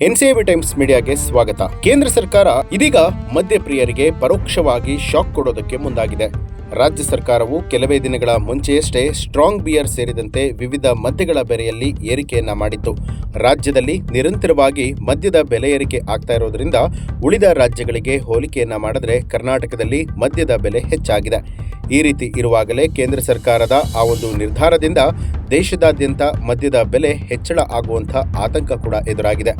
ಎನ್ಸಿಎಬಿ times ಮೀಡಿಯಾಗೆ ಸ್ವಾಗತ. ಕೇಂದ್ರ ಸರ್ಕಾರ ಇದೀಗ ಮದ್ಯಪ್ರಿಯರಿಗೆ ಪರೋಕ್ಷವಾಗಿ ಶಾಕ್ ಕೊಡೋದಕ್ಕೆ ಮುಂದಾಗಿದೆ. ರಾಜ್ಯ ಸರ್ಕಾರವು ಕೆಲವೇ ದಿನಗಳ ಮುಂಚೆಯಷ್ಟೇ ಸ್ಟ್ರಾಂಗ್ ಬಿಯರ್ ಸೇರಿದಂತೆ ವಿವಿಧ ಮದ್ಯಗಳ ಬೆಲೆಯಲ್ಲಿ ಏರಿಕೆಯನ್ನ ಮಾಡಿತ್ತು. ರಾಜ್ಯದಲ್ಲಿ ನಿರಂತರವಾಗಿ ಮದ್ಯದ ಬೆಲೆ ಏರಿಕೆ ಆಗ್ತಾ ಇರೋದ್ರಿಂದ ಉಳಿದ ರಾಜ್ಯಗಳಿಗೆ ಹೋಲಿಕೆಯನ್ನ ಮಾಡಿದ್ರೆ ಕರ್ನಾಟಕದಲ್ಲಿ ಮದ್ಯದ ಬೆಲೆ ಹೆಚ್ಚಾಗಿದೆ. ಈ ರೀತಿ ಇರುವಾಗಲೇ ಕೇಂದ್ರ ಸರ್ಕಾರದ ಆ ಒಂದು ನಿರ್ಧಾರದಿಂದ ದೇಶದಾದ್ಯಂತ ಮದ್ಯದ ಬೆಲೆ ಹೆಚ್ಚಳ ಆಗುವಂಥ ಆತಂಕ ಕೂಡ ಎದುರಾಗಿದೆ.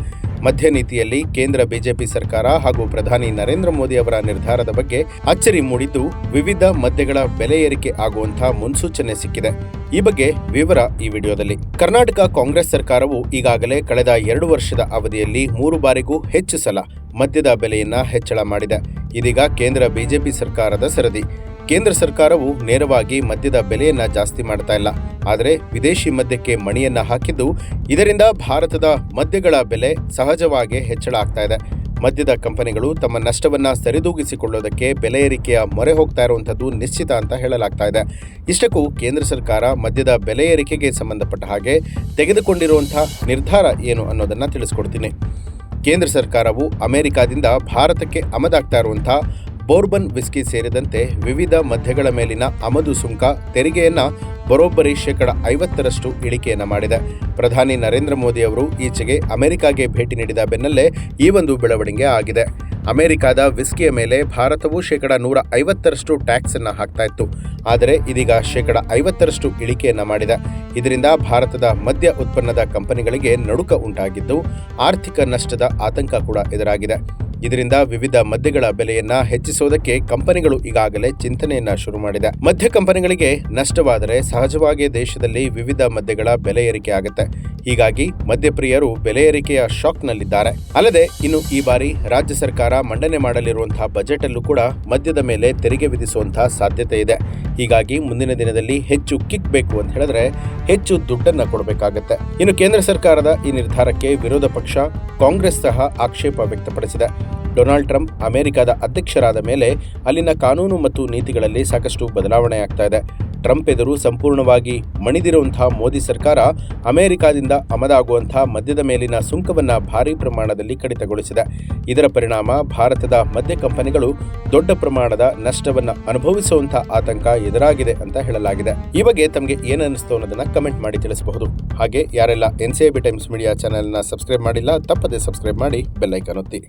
ಮದ್ಯ ನೀತಿಯಲ್ಲಿ ಕೇಂದ್ರ ಬಿಜೆಪಿ ಸರ್ಕಾರ ಹಾಗೂ ಪ್ರಧಾನಿ ನರೇಂದ್ರ ಮೋದಿ ಅವರ ನಿರ್ಧಾರದ ಬಗ್ಗೆ ಅಚ್ಚರಿ ಮೂಡಿದ್ದು ವಿವಿಧ ಮದ್ಯಗಳ ಬೆಲೆ ಏರಿಕೆ ಆಗುವಂತಹ ಮುನ್ಸೂಚನೆ ಸಿಕ್ಕಿದೆ. ಈ ಬಗ್ಗೆ ವಿವರ ಈ ವಿಡಿಯೋದಲ್ಲಿ. ಕರ್ನಾಟಕ ಕಾಂಗ್ರೆಸ್ ಸರ್ಕಾರವು ಈಗಾಗಲೇ ಕಳೆದ ಎರಡು ವರ್ಷದ ಅವಧಿಯಲ್ಲಿ ಮೂರು ಬಾರಿಗೂ ಹೆಚ್ಚು ಸಲ ಮದ್ಯದ ಬೆಲೆಯನ್ನ ಹೆಚ್ಚಳ ಮಾಡಿದೆ. ಇದೀಗ ಕೇಂದ್ರ ಬಿಜೆಪಿ ಸರ್ಕಾರದ ಸರದಿ. ಕೇಂದ್ರ ಸರ್ಕಾರವು ನೇರವಾಗಿ ಮದ್ಯದ ಬೆಲೆಯನ್ನ ಜಾಸ್ತಿ ಮಾಡ್ತಾ ಇಲ್ಲ. ಆದರೆ ವಿದೇಶಿ ಮದ್ಯಕ್ಕೆ ಮಣಿಯನ್ನ ಹಾಕಿದ್ದು ಇದರಿಂದ ಭಾರತದ ಮದ್ಯಗಳ ಬೆಲೆ ಸಹಜವಾಗಿ ಹೆಚ್ಚಳ ಆಗ್ತಾ ಇದೆ. ಮದ್ಯದ ಕಂಪನಿಗಳು ತಮ್ಮ ನಷ್ಟವನ್ನ ಸರಿದೂಗಿಸಿಕೊಳ್ಳೋದಕ್ಕೆ ಬೆಲೆ ಏರಿಕೆಯ ಮೊರೆ ಹೋಗ್ತಾ ಇರುವಂಥದ್ದು ನಿಶ್ಚಿತ ಅಂತ ಹೇಳಲಾಗ್ತಾ ಇದೆ. ಇಷ್ಟಕ್ಕೂ ಕೇಂದ್ರ ಸರ್ಕಾರ ಮದ್ಯದ ಬೆಲೆ ಏರಿಕೆಗೆ ಸಂಬಂಧಪಟ್ಟ ಹಾಗೆ ತೆಗೆದುಕೊಂಡಿರುವಂಥ ನಿರ್ಧಾರ ಏನು ಅನ್ನೋದನ್ನ ತಿಳಿಸ್ಕೊಡ್ತೀನಿ. ಕೇಂದ್ರ ಸರ್ಕಾರವು ಅಮೆರಿಕಾದಿಂದ ಭಾರತಕ್ಕೆ ಆಮದಾಗ್ತಾ ಇರುವಂತಹ ಬೋರ್ಬನ್ ವಿಸ್ಕಿ ಸೇರಿದಂತೆ ವಿವಿಧ ಮದ್ಯಗಳ ಮೇಲಿನ ಆಮದು ಸುಂಕ ತೆರಿಗೆಯನ್ನ ಬರೋಬ್ಬರಿ ಶೇಕಡ ಐವತ್ತರಷ್ಟು ಇಳಿಕೆಯನ್ನ ಮಾಡಿದೆ. ಪ್ರಧಾನಿ ನರೇಂದ್ರ ಮೋದಿ ಅವರು ಈಚೆಗೆ ಅಮೆರಿಕಾಗೆ ಭೇಟಿ ನೀಡಿದ ಬೆನ್ನಲ್ಲೇ ಈ ಒಂದು ಬೆಳವಣಿಗೆ ಆಗಿದೆ. ಅಮೆರಿಕಾದ ವಿಸ್ಕಿಯ ಮೇಲೆ ಭಾರತವು ಶೇಕಡ ನೂರ ಐವತ್ತರಷ್ಟು ಟ್ಯಾಕ್ಸ್ ಅನ್ನು ಹಾಕ್ತಾ ಇತ್ತು. ಆದರೆ ಇದೀಗ ಶೇಕಡ ಐವತ್ತರಷ್ಟು ಇಳಿಕೆಯನ್ನ ಮಾಡಿದೆ. ಇದರಿಂದ ಭಾರತದ ಮದ್ಯ ಉತ್ಪನ್ನದ ಕಂಪನಿಗಳಿಗೆ ನಡುಕ ಉಂಟಾಗಿದ್ದು, ಆರ್ಥಿಕ ನಷ್ಟದ ಆತಂಕ ಕೂಡ ಎದುರಾಗಿದೆ. ಇದರಿಂದ ವಿವಿಧ ಮದ್ಯಗಳ ಬೆಲೆಯನ್ನ ಹೆಚ್ಚಿಸುವುದಕ್ಕೆ ಕಂಪನಿಗಳು ಈಗಾಗಲೇ ಚಿಂತನೆಯನ್ನ ಶುರು ಮಾಡಿದೆ. ಮದ್ಯ ಕಂಪನಿಗಳಿಗೆ ನಷ್ಟವಾದರೆ ಸಹಜವಾಗಿ ದೇಶದಲ್ಲಿ ವಿವಿಧ ಮದ್ಯಗಳ ಬೆಲೆ ಏರಿಕೆ ಆಗುತ್ತೆ. ಹೀಗಾಗಿ ಮದ್ಯಪ್ರಿಯರು ಬೆಲೆ ಏರಿಕೆಯ ಶಾಕ್ನಲ್ಲಿದ್ದಾರೆ. ಅಲ್ಲದೆ ಇನ್ನು ಈ ಬಾರಿ ರಾಜ್ಯ ಸರ್ಕಾರ ಮಂಡನೆ ಮಾಡಲಿರುವಂತಹ ಬಜೆಟ್ ಅಲ್ಲೂ ಕೂಡ ಮದ್ಯದ ಮೇಲೆ ತೆರಿಗೆ ವಿಧಿಸುವಂತಹ ಸಾಧ್ಯತೆ ಇದೆ. ಹೀಗಾಗಿ ಮುಂದಿನ ದಿನದಲ್ಲಿ ಹೆಚ್ಚು ಕಿಕ್ ಬೇಕು ಅಂತ ಹೇಳಿದ್ರೆ ಹೆಚ್ಚು ದುಡ್ಡನ್ನ ಕೊಡಬೇಕಾಗತ್ತೆ. ಇನ್ನು ಕೇಂದ್ರ ಸರ್ಕಾರದ ಈ ನಿರ್ಧಾರಕ್ಕೆ ವಿರೋಧ ಪಕ್ಷ ಕಾಂಗ್ರೆಸ್ ಸಹ ಆಕ್ಷೇಪ ವ್ಯಕ್ತಪಡಿಸಿದೆ. ಡೊನಾಲ್ಡ್ ಟ್ರಂಪ್ ಅಮೆರಿಕದ ಅಧ್ಯಕ್ಷರಾದ ಮೇಲೆ ಅಲ್ಲಿನ ಕಾನೂನು ಮತ್ತು ನೀತಿಗಳಲ್ಲಿ ಸಾಕಷ್ಟು ಬದಲಾವಣೆ ಆಗ್ತಾ ಇದೆ. ಟ್ರಂಪ್ ಎದುರು ಸಂಪೂರ್ಣವಾಗಿ ಮಣಿದಿರುವಂತಹ ಮೋದಿ ಸರ್ಕಾರ ಅಮೆರಿಕಾದಿಂದ ಆಮದಾಗುವಂತಹ ಮದ್ಯದ ಮೇಲಿನ ಸುಂಕವನ್ನು ಭಾರೀ ಪ್ರಮಾಣದಲ್ಲಿ ಕಡಿತಗೊಳಿಸಿದೆ. ಇದರ ಪರಿಣಾಮ ಭಾರತದ ಮದ್ಯ ಕಂಪನಿಗಳು ದೊಡ್ಡ ಪ್ರಮಾಣದ ನಷ್ಟವನ್ನು ಅನುಭವಿಸುವಂತಹ ಆತಂಕ ಎದುರಾಗಿದೆ ಅಂತ ಹೇಳಲಾಗಿದೆ. ಈ ಬಗ್ಗೆ ತಮಗೆ ಏನನ್ನಿಸ್ತು ಅನ್ನೋದನ್ನ ಕಮೆಂಟ್ ಮಾಡಿ ತಿಳಿಸಬಹುದು. ಹಾಗೆ ಯಾರೆಲ್ಲ ಎನ್ ಟೈಮ್ಸ್ ಮೀಡಿಯಾ ಚಾನೆಲ್ನ ಸಬ್ಸ್ಕ್ರೈಬ್ ಮಾಡಿಲ್ಲ ತಪ್ಪದೆ ಸಬ್ಸ್ಕ್ರೈಬ್ ಮಾಡಿ ಬೆಲ್ಲೈಕನ್ ಒತ್ತಿ.